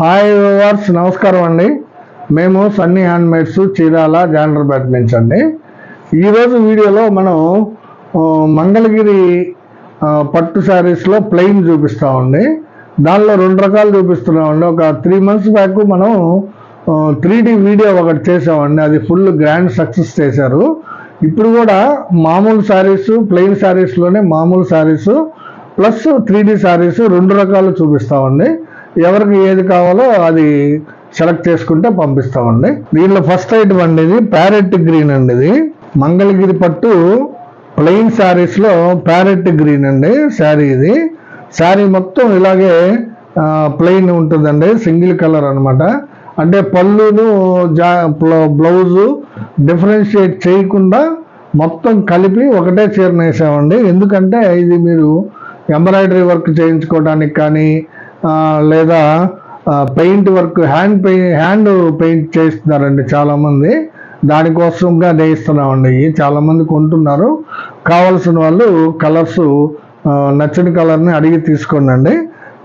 Hi viewers నమస్కారం అండి. మేము సన్నీ హ్యాండ్మేడ్స్ చీరాల జానర్పేట నుంచి అండి. ఈరోజు వీడియోలో మనం మంగళగిరి పట్టు శారీస్లో ప్లెయిన్ చూపిస్తామండి దానిలో రెండు రకాలు చూపిస్తున్నామండి ఒక త్రీ మంత్స్ బ్యాక్ మనం త్రీ డి వీడియో ఒకటి చేసామండి అది ఫుల్ గ్రాండ్ సక్సెస్ చేశారు. ఇప్పుడు కూడా మామూలు శారీస్ ప్లెయిన్ శారీస్లోనే మామూలు saris plus three D saris రెండు రకాలు చూపిస్తామండి ఎవరికి ఏది కావాలో అది సెలెక్ట్ చేసుకుంటే పంపిస్తామండి దీనిలో ఫస్ట్ ఐటమ్ అండి ఇది ప్యారెట్ గ్రీన్ అండి ఇది. మంగళగిరి పట్టు ప్లెయిన్ శారీస్లో ప్యారెట్ గ్రీన్ అండి శారీ ఇది. శారీ మొత్తం ఇలాగే ప్లెయిన్ ఉంటుందండి సింగిల్ కలర్ అనమాట అంటే పళ్ళును జా బ్లౌజు డిఫరెన్షియేట్ చేయకుండా మొత్తం కలిపి ఒకటే చీరను వేసామండి. ఎందుకంటే ఇది మీరు ఎంబ్రాయిడరీ వర్క్ చేయించుకోవడానికి కానీ లేదా పెయింట్ వర్క్ హ్యాండ్ పెయి హ్యాండ్ పెయింట్ చేస్తున్నారండి చాలామంది. దానికోసంగా నేయిస్తున్నామండి చాలామంది కొంటున్నారు. కావాల్సిన వాళ్ళు కలర్స్ నచ్చిన కలర్ని అడిగి తీసుకోండి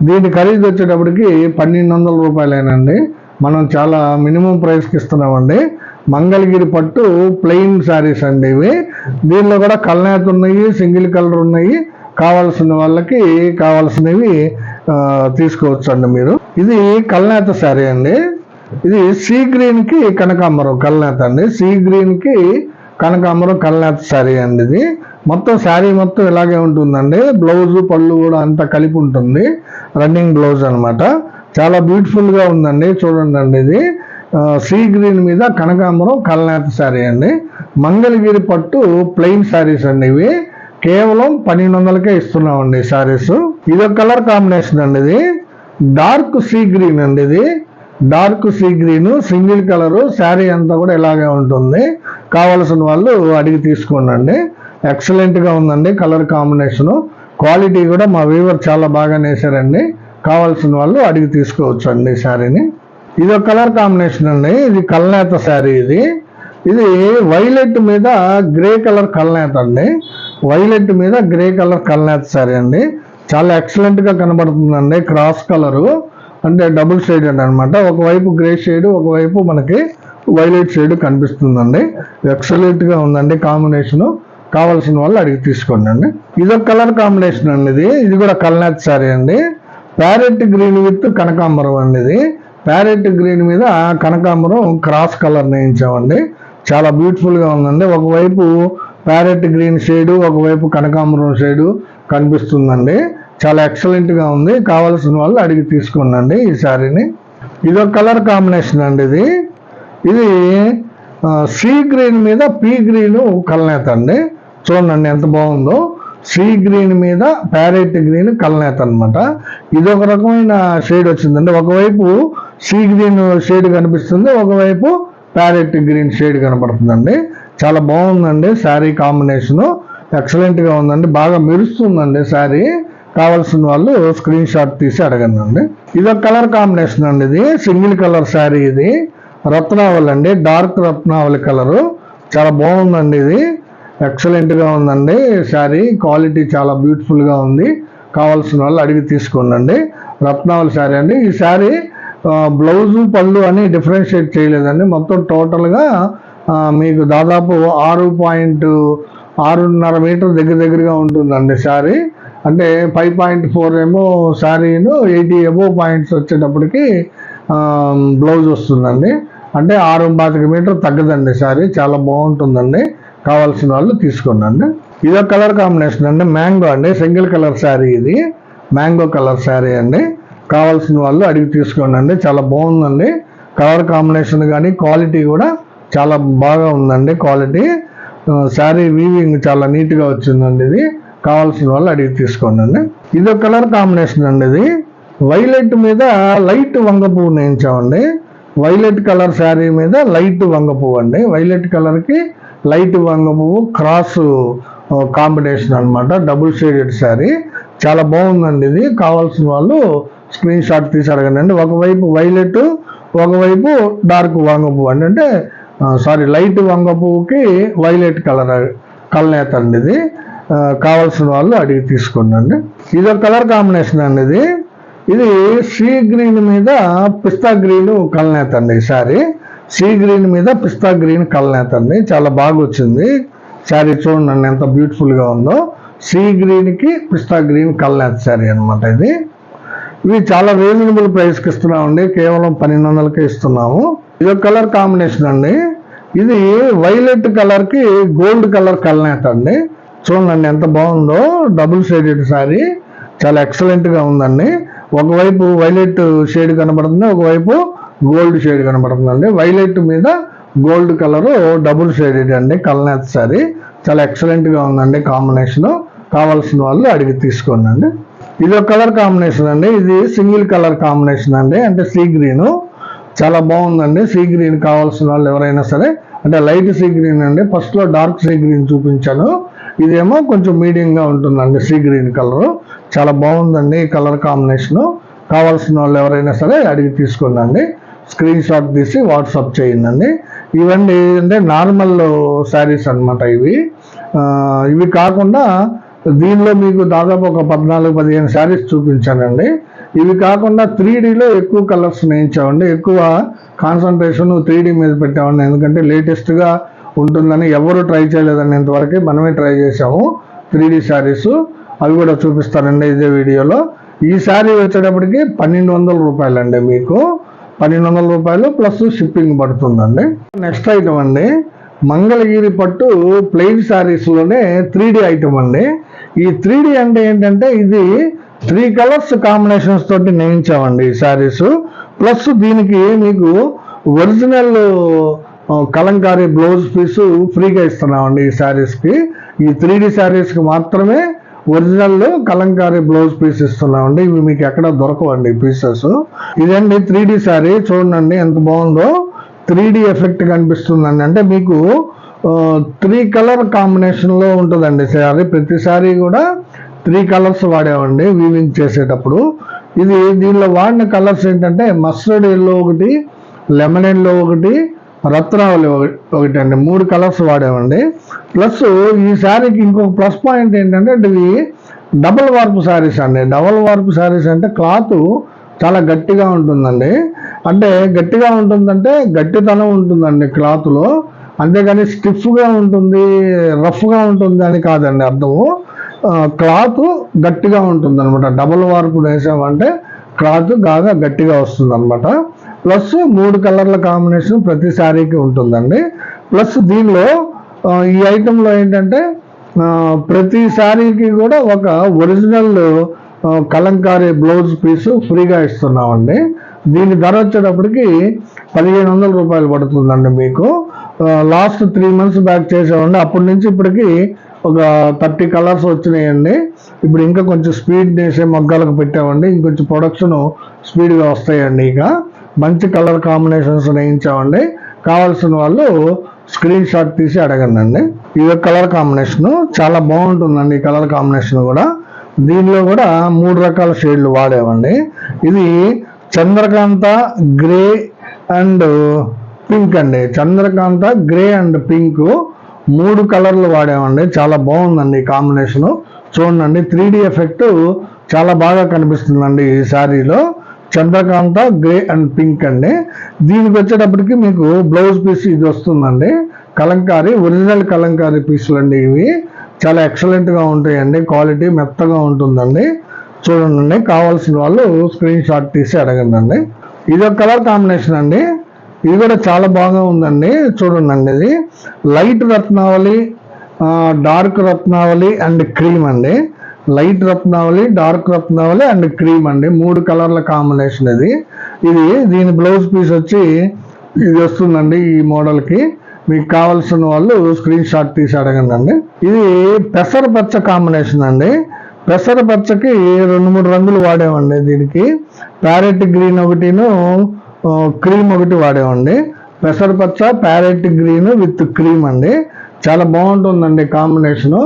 దీని ఖరీదు వచ్చేటప్పటికి పన్నెండు వందల రూపాయలేనండి. మనం చాలా మినిమం ప్రైస్కి ఇస్తున్నామండి. మంగళగిరి పట్టు ప్లెయిన్ శారీస్ అండి ఇవి. దీనిలో కూడా కల్నేత ఉన్నాయి సింగిల్ కలర్ ఉన్నాయి కావాల్సిన వాళ్ళకి కావాల్సినవి తీసుకోవచ్చు అండి మీరు. ఇది కల్నేత శారీ అండి. ఇది సీ గ్రీన్కి కనకాంబరం కల్నేత అండి. సీ గ్రీన్కి కనకాంబరం కల్నేత శారీ అండి ఇది. మొత్తం శారీ మొత్తం ఇలాగే ఉంటుందండి. బ్లౌజ్ పళ్ళు కూడా అంతా కలిపి ఉంటుంది. రన్నింగ్ బ్లౌజ్ అనమాట చాలా బ్యూటిఫుల్గా ఉందండి. చూడండి అండి ఇది. సీ గ్రీన్ మీద కనకాంబరం కల్నేత శారీ అండి. మంగళగిరి పట్టు ప్లెయిన్ శారీస్ అండి ఇవి. కేవలం పన్నెండు వందలకే ఇస్తున్నామండి శారీస్. ఇది ఒక కలర్ కాంబినేషన్ అండి ఇది. డార్క్ సీ గ్రీన్ అండి ఇది. Dark sea green single colour sari అంతా కూడా ఇలాగే ఉంటుంది. కావలసిన వాళ్ళు అడిగి తీసుకోండి ఎక్సలెంట్గా ఉందండి కలర్ కాంబినేషన్. క్వాలిటీ కూడా మా వీవర్ చాలా బాగా నేసారండి. కావాల్సిన వాళ్ళు అడిగి తీసుకోవచ్చు అండి శారీని. ఇది ఒక కలర్ కాంబినేషన్ అండి. ఇది కల్నేత శారీ ఇది. ఇది వైలెట్ మీద గ్రే కలర్ కల్నేత అండి. వైలెట్ మీద గ్రే కలర్ కల్నేత సారీ అండి. చాలా ఎక్సలెంట్గా కనబడుతుందండి. క్రాస్ కలరు అంటే డబుల్ షేడెడ్ అనమాట ఒకవైపు గ్రే షేడ్ ఒకవైపు మనకి వైలెట్ షేడ్ కనిపిస్తుందండి. ఎక్సలెంట్గా ఉందండి కాంబినేషన్ కావాల్సిన వాళ్ళు అడిగి తీసుకోండి అండి. ఇది ఒక కలర్ కాంబినేషన్ అండి ఇది. ఇది కూడా కల్నాథ్ శారీ అండి. ప్యారెట్ గ్రీన్ విత్ కనకాంబరం అండి ఇది. ప్యారెట్ గ్రీన్ మీద కనకాంబరం క్రాస్ కలర్ నేయించామండి చాలా బ్యూటిఫుల్గా ఉందండి. ఒకవైపు ప్యారెట్ గ్రీన్ షేడు ఒకవైపు కనకాంబరం షేడు కనిపిస్తుందండి. చాలా ఎక్సలెంట్గా ఉంది. కావాల్సిన వాళ్ళు అడిగి తీసుకోండి ఈ శారీని ఇది ఒక కలర్ కాంబినేషన్ అండి ఇది. ఇది సీ గ్రీన్ మీద పీ గ్రీన్ కలనేత అండి. చూడండి ఎంత బాగుందో. సీ గ్రీన్ మీద ప్యారెట్ గ్రీన్ కల్నేత అనమాట ఇది ఒక రకమైన షేడ్ వచ్చిందండి. ఒకవైపు సీ గ్రీన్ షేడ్ కనిపిస్తుంది. ఒకవైపు ప్యారెట్ గ్రీన్ షేడ్ కనపడుతుందండి. చాలా బాగుందండి శారీ కాంబినేషను. ఎక్సలెంట్గా ఉందండి. బాగా మెరుస్తుందండి శారీ. కావాల్సిన వాళ్ళు స్క్రీన్ షాట్ తీసి అడగండి అండి ఇది ఒక కలర్ కాంబినేషన్ అండి ఇది. సింగిల్ కలర్ శారీ ఇది. రత్నావళి అండి. డార్క్ రత్నావళి కలరు. చాలా బాగుందండి ఇది. ఎక్సలెంట్గా ఉందండి శారీ. క్వాలిటీ చాలా బ్యూటిఫుల్గా ఉంది. కావాల్సిన వాళ్ళు అడిగి తీసుకోండి రత్నావళి శారీ అండి. ఈ శారీ బ్లౌజు పళ్ళు అని డిఫరెన్షియేట్ చేయలేదండి. మొత్తం టోటల్గా మీకు దాదాపు ఆరు పాయింట్ ఆరున్నర మీటర్ దగ్గర దగ్గరగా ఉంటుందండి శారీ. అంటే ఫైవ్ పాయింట్ ఫోర్ ఏమో శారీను ఎయిటీ ఎబో పాయింట్స్ వచ్చేటప్పటికి బ్లౌజ్ వస్తుందండి. అంటే ఆరు పాతిక మీటర్ తగ్గదండి శారీ. చాలా బాగుంటుందండి. కావాల్సిన వాళ్ళు తీసుకోండి. ఇదో కలర్ కాంబినేషన్ అండి. మ్యాంగో అండి. సింగిల్ కలర్ శారీ ఇది. మ్యాంగో కలర్ శారీ అండి. కావాల్సిన వాళ్ళు అడిగి తీసుకోండి చాలా బాగుందండి. కలర్ కాంబినేషన్ కానీ క్వాలిటీ కూడా చాలా బాగా ఉందండి క్వాలిటీ. శారీ వీవింగ్ చాలా నీట్గా వచ్చిందండి ఇది. కావాల్సిన వాళ్ళు అడిగి తీసుకోండి ఇది ఒక కలర్ కాంబినేషన్ అండి ఇది. వైలెట్ మీద లైట్ వంగ పువ్వు నేయించామండి. వైలెట్ కలర్ శారీ మీద లైట్ వంగ పువ్వు అండి. వైలెట్ కలర్కి లైట్ వంగ పువ్వు క్రాస్ కాంబినేషన్ అన్నమాట. Double shaded sari. చాలా బాగుందండి ఇది. కావాల్సిన వాళ్ళు స్క్రీన్ షాట్ తీసి అడగండి. ఒకవైపు వైలెట్ ఒకవైపు డార్క్ వంగ అండి. అంటే సారీ లైట్ వంగ పువ్వుకి వైలెట్ కలర్ కలనేత అండి ఇది. కావాల్సిన వాళ్ళు అడిగి తీసుకోండి. ఇది ఒక కలర్ కాంబినేషన్ అండి ఇది. ఇది సీ గ్రీన్ మీద పిస్తా గ్రీన్ కలనేత అండి ఈ శారీ సీ గ్రీన్ మీద పిస్తా గ్రీన్ కలనేత అండి. చాలా బాగా వచ్చింది శారీ చూడండి ఎంత బ్యూటిఫుల్గా ఉందో. సీ గ్రీన్కి పిస్తా గ్రీన్ కలనేత శారీ అనమాట ఇది. ఇవి చాలా రీజనబుల్ ప్రైస్కి ఇస్తున్నామండి. కేవలం పన్నెండు వందలకి ఇస్తున్నాము. ఇది ఒక కలర్ కాంబినేషన్ అండి. ఇది వైలెట్ కలర్కి గోల్డ్ కలర్ కలనేత అండి. చూడండి ఎంత బాగుందో. డబుల్ షేడెడ్ శారీ చాలా ఎక్సలెంట్గా ఉందండి. ఒకవైపు వైలెట్ షేడ్ కనబడుతుంది ఒకవైపు గోల్డ్ షేడ్ కనబడుతుందండి. వైలెట్ మీద గోల్డ్ కలరు డబుల్ షేడెడ్ అండి. కల్నేత్ శారీ చాలా ఎక్సలెంట్గా ఉందండి కాంబినేషన్ కావాల్సిన వాళ్ళు అడిగి తీసుకోండి ఇది ఒక కలర్ కాంబినేషన్ అండి. ఇది సింగిల్ కలర్ కాంబినేషన్ అండి. అంటే సీ గ్రీన్ చాలా బాగుందండి. సీ గ్రీన్ కావాల్సిన వాళ్ళు ఎవరైనా సరే అంటే లైట్ సీ గ్రీన్ అండి. ఫస్ట్లో డార్క్ సీ గ్రీన్ చూపించాను. ఇదేమో కొంచెం మీడియంగా ఉంటుందండి సీ గ్రీన్ కలర్ చాలా బాగుందండి ఈ కలర్ కాంబినేషన్ కావాల్సిన వాళ్ళు ఎవరైనా సరే అడిగి తీసుకోండి స్క్రీన్ షాట్ తీసి వాట్సాప్ చేయండి ఇవన్నీ అంటే నార్మల్ శారీస్ అన్నమాట ఇవి. ఇవి కాకుండా దీనిలో మీకు దాదాపు ఒక పద్నాలుగు పదిహేను శారీస్ చూపించానండి. ఇవి కాకుండా త్రీ డీలో ఎక్కువ కలర్స్ నేయించామండి. ఎక్కువ కాన్సన్ట్రేషన్ త్రీ డీ మీద పెట్టామండి. ఎందుకంటే లేటెస్ట్గా ఉంటుందని ఎవరు ట్రై చేయలేదండి ఇంతవరకు మనమే ట్రై చేసాము త్రీ డీ శారీస్. అవి కూడా చూపిస్తానండి ఇదే వీడియోలో. ఈ శారీ వచ్చేటప్పటికి పన్నెండు వందల రూపాయలండి మీకు. పన్నెండు వందల రూపాయలు ప్లస్ షిప్పింగ్ పడుతుందండి. నెక్స్ట్ ఐటమ్ అండి. మంగళగిరి పట్టు ప్లెయిన్ శారీస్లోనే త్రీ డి ఐటమ్ అండి. ఈ త్రీ డి అంటే ఏంటంటే ఇది త్రీ కలర్స్ కాంబినేషన్స్ తోటి నేయించామండి ఈ శారీస్. ప్లస్ దీనికి మీకు ఒరిజినల్ కలంకారీ బ్లౌజ్ పీసు ఫ్రీగా ఇస్తున్నామండి ఈ శారీస్కి. ఈ త్రీ డి శారీస్కి మాత్రమే ఒరిజినల్ కలంకారీ బ్లౌజ్ పీస్ ఇస్తున్నామండి. ఇవి మీకు ఎక్కడ దొరకవండి పీసెస్. ఇదండి త్రీ డి శారీ. చూడండి ఎంత బాగుందో. త్రీ డి ఎఫెక్ట్ కనిపిస్తుందండి. అంటే మీకు త్రీ కలర్ కాంబినేషన్లో ఉంటుందండి శారీ. ప్రతి శారీ కూడా త్రీ కలర్స్ వాడామండి వీవింగ్ చేసేటప్పుడు. ఇది దీనిలో వాడిన కలర్స్ ఏంటంటే మస్టర్డ్ ఎల్లో ఒకటి లెమన్ ఎల్లో ఒకటి రత్నావళి ఒకటి ఒకటి అండి మూడు కలర్స్ వాడామండి. ప్లస్ ఈ శారీకి ఇంకొక ప్లస్ పాయింట్ ఏంటంటే ఇవి డబల్ వార్పు శారీస్ అండి. డబల్ వార్పు శారీస్ అంటే క్లాత్ చాలా గట్టిగా ఉంటుందండి. అంటే గట్టిగా ఉంటుందంటే గట్టితనం ఉంటుందండి క్లాత్లో అంతేగాని స్టిఫ్గా ఉంటుంది రఫ్గా ఉంటుంది అని కాదండి అర్థము క్లాత్ గట్టిగా ఉంటుంది అనమాట డబుల్ వార్పు వేసామంటే క్లాత్ బాగా గట్టిగా వస్తుంది అనమాట ప్లస్ మూడు కలర్ల కాంబినేషన్ ప్రతి శారీకి ఉంటుందండి. ప్లస్ దీనిలో ఈ ఐటెంలో ఏంటంటే ప్రతి శారీకి కూడా ఒక ఒరిజినల్ కలంకారీ బ్లౌజ్ పీసు ఫ్రీగా ఇస్తున్నామండి. దీని ధర వచ్చేటప్పటికి పదిహేను వందల రూపాయలు పడుతుందండి మీకు. లాస్ట్ త్రీ మంత్స్ బ్యాక్ చేసామండి అప్పటి నుంచి ఇప్పటికి ఒక థర్టీ కలర్స్ వచ్చినాయండి. ఇప్పుడు ఇంకా కొంచెం స్పీడ్ చేసే మగ్గాలకు పెట్టామండి. ఇంకొంచెం ప్రొడక్షన్ స్పీడ్గా వస్తాయండి ఇక. మంచి కలర్ కాంబినేషన్స్ వేయించామండి కావాల్సిన వాళ్ళు స్క్రీన్ షాట్ తీసి అడగండి అండి ఇది కలర్ కాంబినేషన్ చాలా బాగుంటుందండి ఈ కలర్ కాంబినేషన్ కూడా. దీనిలో కూడా మూడు రకాల షేడ్లు వాడామండి. ఇది చంద్రకాంత గ్రే అండ్ పింక్ అండి. చంద్రకాంత గ్రే అండ్ పింక్ మూడు కలర్లు వాడామండి. చాలా బాగుందండి ఈ కాంబినేషను. చూడండి త్రీ డి ఎఫెక్ట్ చాలా బాగా కనిపిస్తుందండి ఈ శారీలో. చంద్రకాంత గ్రే అండ్ పింక్ అండి. దీనికి వచ్చేటప్పటికి మీకు బ్లౌజ్ పీస్ ఇది వస్తుందండి. కలంకారీ ఒరిజినల్ కలంకారీ పీసులు అండి ఇవి. చాలా ఎక్సలెంట్గా ఉంటాయండి. క్వాలిటీ మెత్తగా ఉంటుందండి. చూడండి కావాల్సిన వాళ్ళు స్క్రీన్ షాట్ తీసి అడగండి ఇది ఒక కలర్ కాంబినేషన్ అండి. ఇది కూడా చాలా బాగా ఉందండి. చూడండి ఇది. లైట్ రత్నావళి డార్క్ రత్నావళి అండ్ క్రీమ్ అండి. లైట్ రత్నావళి డార్క్ రత్నావళి అండ్ క్రీమ్ అండి. మూడు కలర్ల కాంబినేషన్ ఇది. ఇది దీని బ్లౌజ్ పీస్ వచ్చి ఇది వస్తుందండి ఈ మోడల్కి మీకు కావాల్సిన వాళ్ళు స్క్రీన్ షాట్ తీసి అడగండి అండి. ఇది పెసర పచ్చ కాంబినేషన్ అండి. పెసర పచ్చకి రెండు మూడు రంగులు వాడామండి దీనికి. ప్యారెట్ గ్రీన్ ఒకటిను క్రీమ్ ఒకటి వాడామండి పెసరపచ్చ ప్యారెట్ గ్రీన్ విత్ క్రీమ్ అండి. చాలా బాగుంటుందండి combination.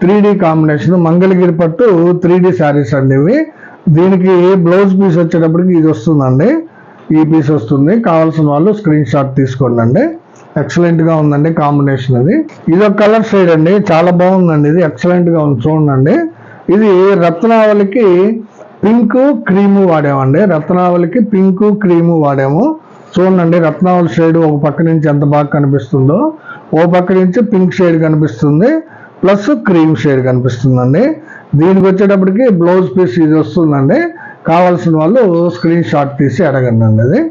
Three D combination. Mangalagiri పట్టు త్రీ డి శారీస్ అండి ఇవి. దీనికి బ్లౌజ్ పీస్ వచ్చేటప్పటికి ఇది వస్తుందండి. ఈ పీస్ వస్తుంది. కావాల్సిన వాళ్ళు స్క్రీన్ షాట్ తీసుకోండి అండి. ఎక్సలెంట్గా ఉందండి కాంబినేషన్ అది. ఇది ఒక కలర్ షేడ్ అండి. చాలా బాగుందండి. ఇది ఎక్సలెంట్గా ఉంది చూడండి ఇది రత్నావళికి పింక్ క్రీము వాడామండి. రత్నావళికి పింక్ క్రీము వాడాము. చూడండి రత్నావళి షేడ్ ఒక పక్క నుంచి ఎంత బాగా కనిపిస్తుందో ఓ పక్క నుంచి పింక్ షేడ్ కనిపిస్తుంది. ప్లస్ క్రీమ్ షేడ్ కనిపిస్తుందండి. దీనికి వచ్చేటప్పటికి బ్లౌజ్ పీస్ ఇది వస్తుందండి. కావాల్సిన వాళ్ళు స్క్రీన్ షాట్ తీసి అడగండి అండి అది.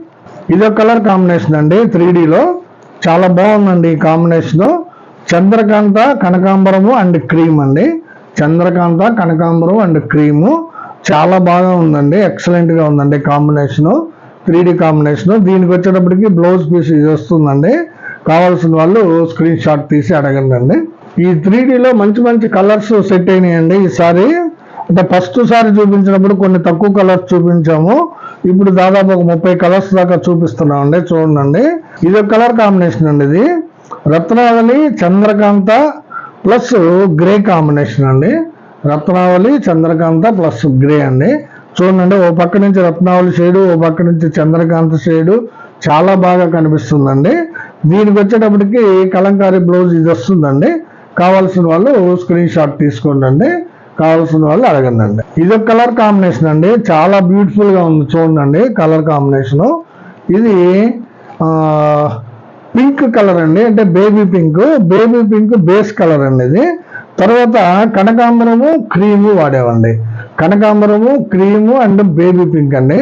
ఇది ఒక కలర్ కాంబినేషన్ అండి త్రీ చాలా బాగుందండి ఈ కాంబినేషన్ చంద్రకాంత కనకాంబరము అండ్ క్రీమ్ అండి. చంద్రకాంత కనకాంబరం అండ్ క్రీము. చాలా బాగా ఉందండి ఎక్సలెంట్గా ఉందండి కాంబినేషను త్రీ డి కాంబినేషను దీనికి వచ్చేటప్పటికి బ్లౌజ్ పీస్ ఇది వస్తుందండి. కావాల్సిన వాళ్ళు స్క్రీన్ షాట్ తీసి అడగండి అండి ఈ త్రీ లో మంచి మంచి కలర్స్ సెట్ అయినాయండి ఈసారి అంటే ఫస్ట్ సారి చూపించినప్పుడు కొన్ని తక్కువ కలర్స్ చూపించాము. ఇప్పుడు దాదాపు ఒక ముప్పై కలర్స్ దాకా చూపిస్తున్నాం అండి చూడండి ఇది ఒక కలర్ కాంబినేషన్ అండి ఇది. రత్నావళి చంద్రకాంత ప్లస్ గ్రే కాంబినేషన్ అండి. రత్నావళి చంద్రకాంత ప్లస్ గ్రే అండి. చూడండి ఓ పక్క నుంచి రత్నావళి షేడు ఓ పక్క నుంచి చంద్రకాంత షేడు. చాలా బాగా కనిపిస్తుందండి. దీనికి వచ్చేటప్పటికి కలంకారీ బ్లౌజ్ ఇది వస్తుందండి. కావాల్సిన వాళ్ళు స్క్రీన్ షాట్ తీసుకోండి కావాల్సిన వాళ్ళు అడగండి ఇది ఒక కలర్ కాంబినేషన్ అండి. చాలా బ్యూటిఫుల్గా ఉంది చూడండి కలర్ కాంబినేషన్ ఇది పింక్ కలర్ అండి. అంటే baby pink baby pink base colour అండి ఇది. తర్వాత కనకాంబరము క్రీము వాడేవండి. కనకాంబరము క్రీము అండ్ బేబీ పింక్ అండి.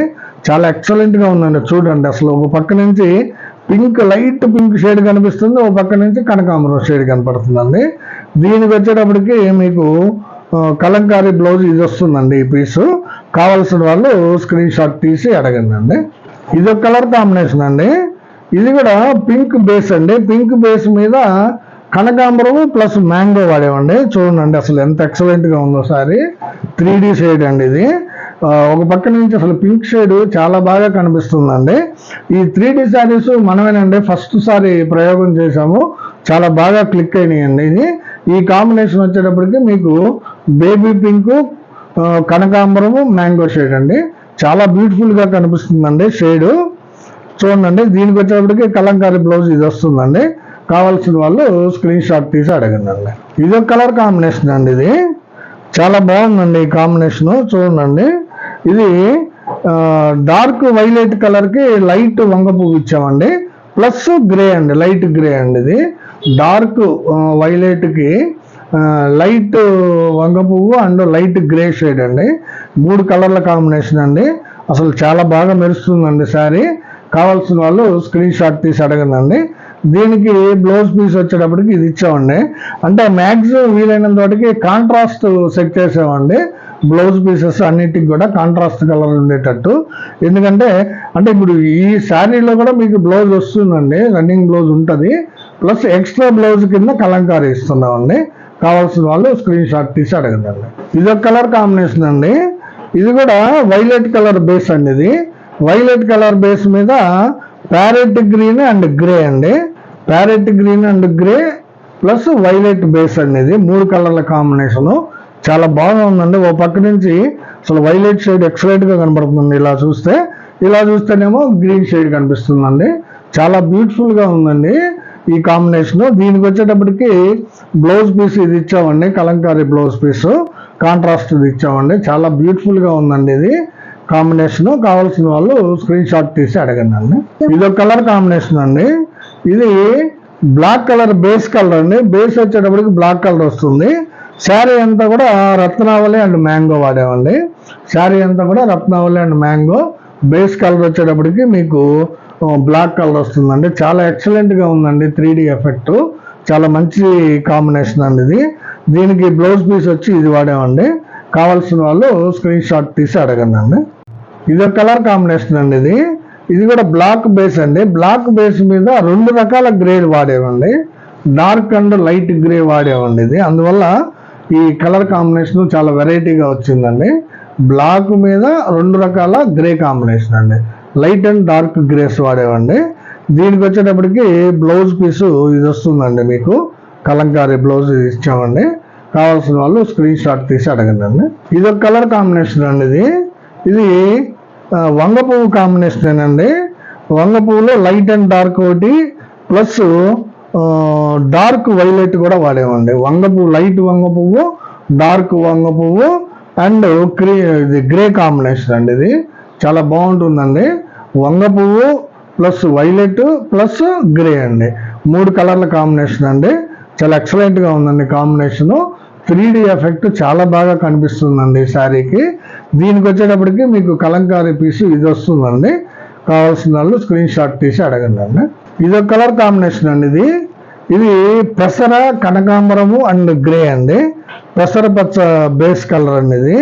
చాలా ఎక్సలెంట్గా ఉందండి. చూడండి అసలు ఒక పక్క నుంచి పింక్ లైట్ పింక్ షేడ్ కనిపిస్తుంది. ఒక పక్క నుంచి కనకాంబరం షేడ్ కనపడుతుందండి. దీనికి వచ్చేటప్పటికి మీకు కలంకారీ బ్లౌజ్ ఇది వస్తుందండి ఈ పీసు. కావాల్సిన వాళ్ళు స్క్రీన్ షాట్ తీసి అడగండి అండి ఇది ఒక కలర్ కాంబినేషన్ అండి. ఇది కూడా పింక్ బేస్ అండి. పింక్ బేస్ మీద కనకాంబరము ప్లస్ మ్యాంగో వాడేవండి. చూడండి అసలు ఎంత ఎక్సలెంట్గా ఉందో సారీ. త్రీ డి షేడ్ అండి ఇది. ఒక పక్క నుంచి అసలు పింక్ షేడ్ చాలా బాగా కనిపిస్తుందండి. ఈ త్రీ డి శారీస్ మనమేనండి ఫస్ట్ సారి ప్రయోగం చేశాము. చాలా బాగా క్లిక్ అయినాయండి ఇది ఈ కాంబినేషన్ వచ్చేటప్పటికి మీకు బేబీ పింక్ కనకాంబరము మ్యాంగో షేడ్ అండి. చాలా బ్యూటిఫుల్గా కనిపిస్తుందండి షేడు. చూడండి దీనికి వచ్చేటప్పటికి కలంకారీ బ్లౌజ్ ఇది వస్తుందండి. కావాల్సిన వాళ్ళు స్క్రీన్ షాట్ తీసి అడగండి ఇది ఒక కలర్ కాంబినేషన్ అండి ఇది. చాలా బాగుందండి ఈ కాంబినేషన్ చూడండి ఇది డార్క్ వైలెట్ కలర్కి లైట్ వంగ పువ్వు ఇచ్చామండి. ప్లస్ గ్రే అండి లైట్ గ్రే అండి ఇది. డార్క్ వైలెట్కి లైట్ వంగ పువ్వు అండ్ లైట్ గ్రే షేడ్ అండి. మూడు కలర్ల కాంబినేషన్ అండి. అసలు చాలా బాగా మెరుస్తుందండి శారీ. కావాల్సిన వాళ్ళు స్క్రీన్ షాట్ తీసి అడగండి దీనికి బ్లౌజ్ పీస్ వచ్చేటప్పటికి ఇది ఇచ్చామండి. అంటే మ్యాక్సిమం వీలైనంత వాటికి కాంట్రాస్ట్ సెట్ చేసామండి. బ్లౌజ్ పీసెస్ అన్నిటికి కూడా కాంట్రాస్ట్ కలర్ ఉండేటట్టు. ఎందుకంటే అంటే ఇప్పుడు ఈ శారీలో కూడా మీకు బ్లౌజ్ వస్తుందండి. రన్నింగ్ బ్లౌజ్ ఉంటుంది. ప్లస్ ఎక్స్ట్రా బ్లౌజ్ కింద కలంకారీ ఇస్తున్నామండి. కావాల్సిన వాళ్ళు స్క్రీన్ షాట్ తీసి అడగండి. ఇది ఒక కలర్ కాంబినేషన్ అండి. ఇది కూడా వైలెట్ కలర్ బేస్ అండి ఇది. వైలెట్ కలర్ బేస్ మీద ప్యారెట్ గ్రీన్ అండ్ గ్రే అండి. Parrot green and grey plus violet base అనేది మూడు కలర్ల కాంబినేషను. చాలా బాగా ఉందండి. ఓ పక్క నుంచి అసలు వైలెట్ షేడ్ ఎక్సలెంట్గా కనబడుతుంది. ఇలా చూస్తే ఇలా చూస్తేనేమో గ్రీన్ షేడ్ కనిపిస్తుందండి. చాలా బ్యూటిఫుల్గా ఉందండి ఈ కాంబినేషన్. దీనికి వచ్చేటప్పటికి బ్లౌజ్ పీస్ ఇది ఇచ్చామండి. Kalamkari blouse piece. కాంట్రాస్ట్ ఇది ఇచ్చామండి. చాలా బ్యూటిఫుల్గా ఉందండి ఇది కాంబినేషన్. కావాల్సిన వాళ్ళు స్క్రీన్ షాట్ తీసి అడగండి అండి. ఇది ఒక కలర్ కాంబినేషన్ అండి. ఇది బ్లాక్ కలర్ బేస్ కలర్ అండి. బేస్ వచ్చేటప్పటికి బ్లాక్ కలర్ వస్తుంది. శారీ అంతా కూడా రత్నావళి అండ్ మ్యాంగో వాడామండి శారీ అంతా కూడా రత్నావళి అండ్ మ్యాంగో. బేస్ కలర్ వచ్చేటప్పటికి మీకు బ్లాక్ కలర్ వస్తుందండి. చాలా ఎక్సలెంట్గా ఉందండి త్రీ ఎఫెక్ట్. చాలా మంచి కాంబినేషన్ అండి ఇది. దీనికి బ్లౌజ్ పీస్ వచ్చి ఇది వాడామండి కావాల్సిన వాళ్ళు స్క్రీన్ షాట్ తీసి అడగండి అండి. ఇది ఒక కలర్ కాంబినేషన్ అండి ఇది. ఇది కూడా బ్లాక్ బేస్ అండి. బ్లాక్ బేస్ మీద రెండు రకాల గ్రేడ్ వాడేవండి. డార్క్ అండ్ లైట్ గ్రే వాడేవండి ఇది. అందువల్ల ఈ కలర్ కాంబినేషన్ చాలా వెరైటీగా వచ్చిందండి. బ్లాక్ మీద రెండు రకాల గ్రే కాంబినేషన్ అండి. లైట్ అండ్ డార్క్ గ్రేస్ వాడేవండి. దీనికి వచ్చేటప్పటికి బ్లౌజ్ పీసు ఇది వస్తుందండి మీకు. కలంకారీ బ్లౌజ్ ఇది ఇచ్చామండి. కావాల్సిన వాళ్ళు స్క్రీన్ షాట్ తీసి అడగండి అండి. ఇది ఒక కలర్ కాంబినేషన్ అండి ఇది. ఇది వంగ పువ్వు కాంబినేషన్ అండి వంగ పువ్వులో లైట్ అండ్ డార్క్ ఒకటి ప్లస్ డార్క్ వైలెట్ కూడా వాడేమండి వంగ పువ్వు లైట్ వంగ పువ్వు డార్క్ వంగ పువ్వు అండ్ క్రీ ఇది గ్రే కాంబినేషన్ అండి ఇది. చాలా బాగుంటుందండి. వంగ పువ్వు ప్లస్ వైలెట్ ప్లస్ గ్రే అండి. మూడు కలర్ల కాంబినేషన్ అండి. చాలా ఎక్సలెంట్గా ఉందండి కాంబినేషను త్రీ డి ఎఫెక్ట్ చాలా బాగా కనిపిస్తుందండి ఈ శారీకి. దీనికి వచ్చేటప్పటికి మీకు కలంకారీ పీసు ఇది వస్తుందండి. కావాల్సిన వాళ్ళు స్క్రీన్ షాట్ తీసి అడగండి అండి. ఇది ఒక కలర్ కాంబినేషన్ అండి ఇది. ఇది పెసర కనకాంబరము అండ్ గ్రే అండి. పెసర పచ్చ బేస్ కలర్ అండి ఇది.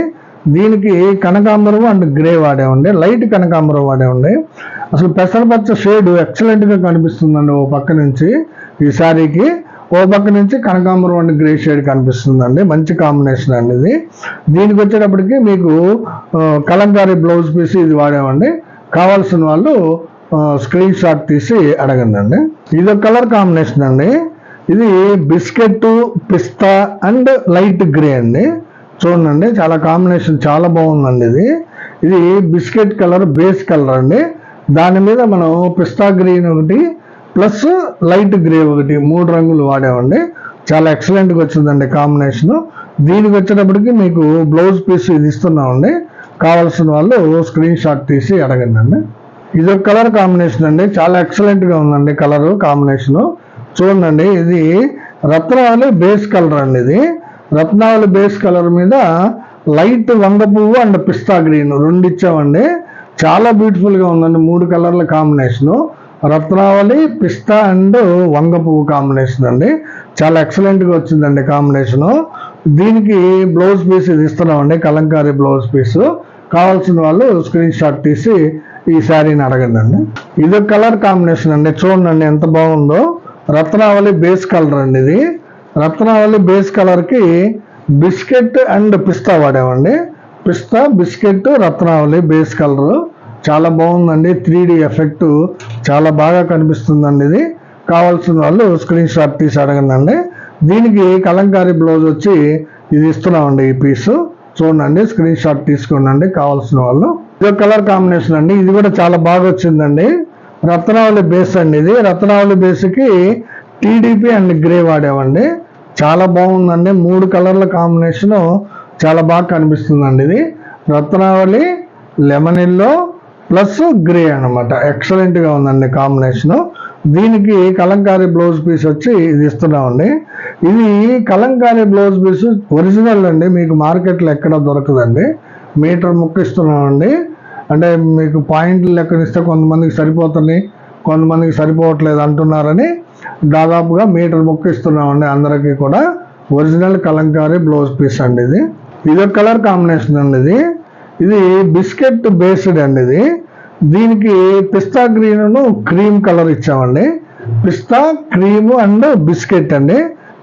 దీనికి కనకాంబరం అండ్ గ్రే వాడేవండి. లైట్ కనకాంబరం వాడేవండి. అసలు పెసరపచ్చ షేడ్ ఎక్సలెంట్గా కనిపిస్తుందండి ఓ పక్క నుంచి ఈ శారీకి. ఓ పక్క నుంచి కనకాంబరం అండ్ గ్రే షేడ్ కనిపిస్తుందండి. మంచి కాంబినేషన్ అండి ఇది. దీనికి వచ్చేటప్పటికి మీకు కలంకారీ బ్లౌజ్ పీస్ ఇది వాడామండి కావాల్సిన వాళ్ళు స్క్రీన్ షాట్ తీసి అడగండి అండి ఇది ఒక కలర్ కాంబినేషన్ అండి. ఇది బిస్కెట్ పిస్తా అండ్ లైట్ గ్రే అండి. చూడండి చాలా కాంబినేషన్ చాలా బాగుందండి ఇది. ఇది బిస్కెట్ కలర్ బేస్ కలర్ అండి. దాని మీద మనం పిస్తా గ్రీన్ ఒకటి ప్లస్ లైట్ గ్రే ఒకటి మూడు రంగులు వాడామండి. చాలా ఎక్సలెంట్గా వచ్చిందండి కాంబినేషన్ దీనికి వచ్చేటప్పటికి మీకు బ్లౌజ్ పీస్ ఇది ఇస్తున్నామండి. కావాల్సిన వాళ్ళు స్క్రీన్ షాట్ తీసి అడగండి అండి. ఇది ఒక కలర్ కాంబినేషన్ అండి. చాలా ఎక్సలెంట్గా ఉందండి కలర్ కాంబినేషను చూడండి ఇది రత్నావళి బేస్ కలర్ అండి ఇది. రత్నావళి బేస్ కలర్ మీద లైట్ వంగ పువ్వు అండ్ పిస్తా గ్రీన్ రెండు ఇచ్చామండి. చాలా బ్యూటిఫుల్గా ఉందండి మూడు కలర్ల కాంబినేషను రత్నావళి పిస్తా అండ్ వంగ పువ్వు కాంబినేషన్ అండి. చాలా ఎక్సలెంట్గా వచ్చిందండి కాంబినేషను దీనికి బ్లౌజ్ పీస్ ఇది ఇస్తున్నామండి కలంకారీ బ్లౌజ్ పీసు కావాల్సిన వాళ్ళు స్క్రీన్ షాట్ తీసి ఈ శారీని అడగండి అండి ఇది ఒక కలర్ కాంబినేషన్ అండి. చూడండి ఎంత బాగుందో. రత్నావళి బేస్ కలర్ అండి ఇది. రత్నావళి బేస్ కలర్కి బిస్కెట్ అండ్ పిస్తా వాడామండి. పిస్తా బిస్కెట్ రత్నావళి బేస్ కలరు చాలా బాగుందండి. త్రీ డి ఎఫెక్ట్ చాలా బాగా కనిపిస్తుందండి ఇది. కావాల్సిన వాళ్ళు స్క్రీన్ షాట్ తీసి అడగండి దీనికి కలంకారీ బ్లౌజ్ వచ్చి ఇది ఇస్తున్నామండి ఈ పీసు. చూడండి స్క్రీన్ షాట్ తీసుకోండి కావాల్సిన వాళ్ళు. ఇది ఒక కలర్ కాంబినేషన్ అండి. ఇది కూడా చాలా బాగా వచ్చిందండి. రత్నావళి బేస్ అండి ఇది. రత్నావళి బేస్కి టీడీపీ అండ్ గ్రే వాడామండి. చాలా బాగుందండి. మూడు కలర్ల కాంబినేషను చాలా బాగా కనిపిస్తుందండి ఇది. రత్నావళి లెమన్ ఎల్లో ప్లస్ గ్రే అనమాట ఎక్సలెంట్గా ఉందండి కాంబినేషను దీనికి కలంకారీ బ్లౌజ్ పీస్ వచ్చి ఇది ఇస్తున్నామండి. ఇది కలంకారీ బ్లౌజ్ పీస్ ఒరిజినల్ అండి. మీకు మార్కెట్లో ఎక్కడ దొరకదండి. మీటర్ ముక్కిస్తున్నామండి అంటే మీకు పాయింట్లు లెక్కన ఇస్తే కొంతమందికి సరిపోతుంది కొంతమందికి సరిపోవట్లేదు అంటున్నారని దాదాపుగా మీటర్ ముక్కిస్తున్నామండి అందరికీ కూడా. ఒరిజినల్ కలంకారీ బ్లౌజ్ పీస్ అండి ఇది. ఇది ఒక కలర్ కాంబినేషన్ అండి ఇది. ఇది బిస్కెట్ బేస్డ్ అండి ఇది. దీనికి పిస్తా గ్రీన్ను క్రీమ్ కలర్ ఇచ్చామండి. పిస్తా క్రీమ్ అండ్ బిస్కెట్ అండి.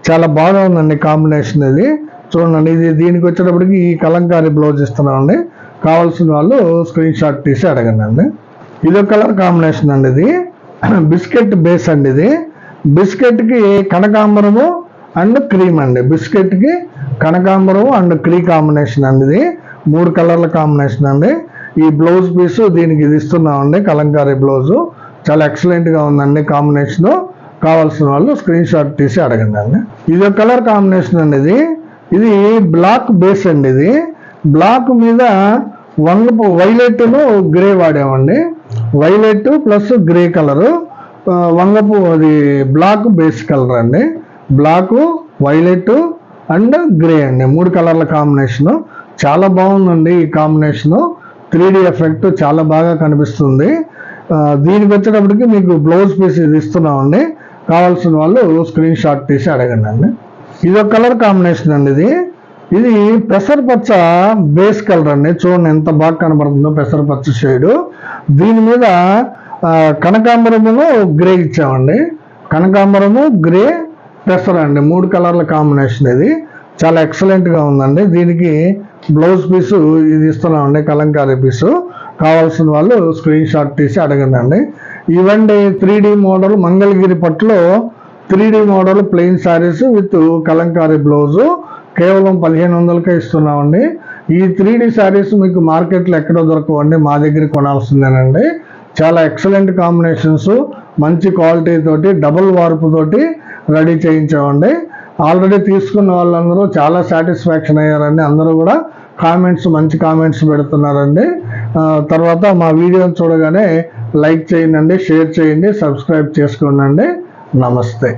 చాలా బాగా ఉందండి కాంబినేషన్ ఇది. చూడండి ఇది దీనికి వచ్చేటప్పటికి ఈ కలంకారీ బ్లౌజ్ ఇస్తున్నామండి. కావాల్సిన వాళ్ళు స్క్రీన్ షాట్ తీసి అడగండి అండి. ఇది ఒక కలర్ కాంబినేషన్ అండి ఇది. బిస్కెట్ బేస్ అండి ఇది. బిస్కెట్కి కనకాంబరము అండ్ క్రీమ్ అండి. బిస్కెట్కి కనకాంబరము అండ్ క్రీ కాంబినేషన్ అండి ఇది. మూడు కలర్ల కాంబినేషన్ అండి. ఈ బ్లౌజ్ పీస్ దీనికి ఇది ఇస్తున్నామండి కలంకారీ బ్లౌజు. చాలా ఎక్సలెంట్గా ఉందండి కాంబినేషను. కావాల్సిన వాళ్ళు స్క్రీన్ షాట్ తీసి అడగండి అండి ఇది ఒక కలర్ కాంబినేషన్ అండి ఇది. ఇది బ్లాక్ బేస్ అండి ఇది. బ్లాక్ మీద వంగపు వైలెట్ను grey వాడామండి. Violet plus grey colour. వంగపు అది బ్లాక్ బేస్ కలర్ అండి. బ్లాక్ వైలెట్ అండ్ గ్రే అండి. మూడు కలర్ల కాంబినేషను. చాలా బాగుందండి ఈ కాంబినేషను. త్రీ ఎఫెక్ట్ చాలా బాగా కనిపిస్తుంది. దీనికి వచ్చేటప్పటికి మీకు బ్లౌజ్ పీస్ ఇది ఇస్తున్నామండి. కావాల్సిన వాళ్ళు స్క్రీన్ షాట్ తీసి అడగండి అండి. ఇది ఒక కలర్ కాంబినేషన్ అండి ఇది. ఇది పెసర పచ్చ బేస్ కలర్ అండి. చూడండి ఎంత బాగా కనబడుతుందో పెసర పచ్చ షేడు. దీని మీద కనకాంబరమును గ్రే ఇచ్చామండి. కనకాంబరము గ్రే పెసర అండి. మూడు కలర్ల కాంబినేషన్ ఇది. చాలా ఎక్సలెంట్గా ఉందండి. దీనికి బ్లౌజ్ పీసు ఇది ఇస్తున్నామండి కలంకారీ పీసు. కావాల్సిన వాళ్ళు స్క్రీన్ షాట్ తీసి అడగండి ఇవ్వండి త్రీ డి మోడల్ మంగళగిరి పట్టులో. Three D model plain saris with Kalamkari blouse. కేవలం పదిహేను వందలకే ఇస్తున్నామండి. ఈ త్రీ డి శారీస్ మీకు మార్కెట్లో ఎక్కడో దొరకవండి మా దగ్గర కొనాల్సిందేనండి. చాలా ఎక్సలెంట్ కాంబినేషన్స్ మంచి క్వాలిటీ తోటి డబుల్ వార్పు తోటి రెడీ చేయించామండి. ఆల్రెడీ తీసుకున్న వాళ్ళందరూ చాలా సాటిస్ఫాక్షన్ అయ్యారండి. అందరూ కూడా కామెంట్స్ మంచి కామెంట్స్ పెడుతున్నారండి. తర్వాత మా వీడియోని చూడగానే లైక్ చేయండి షేర్ చేయండి సబ్స్క్రైబ్ చేసుకోండి. నమస్తే.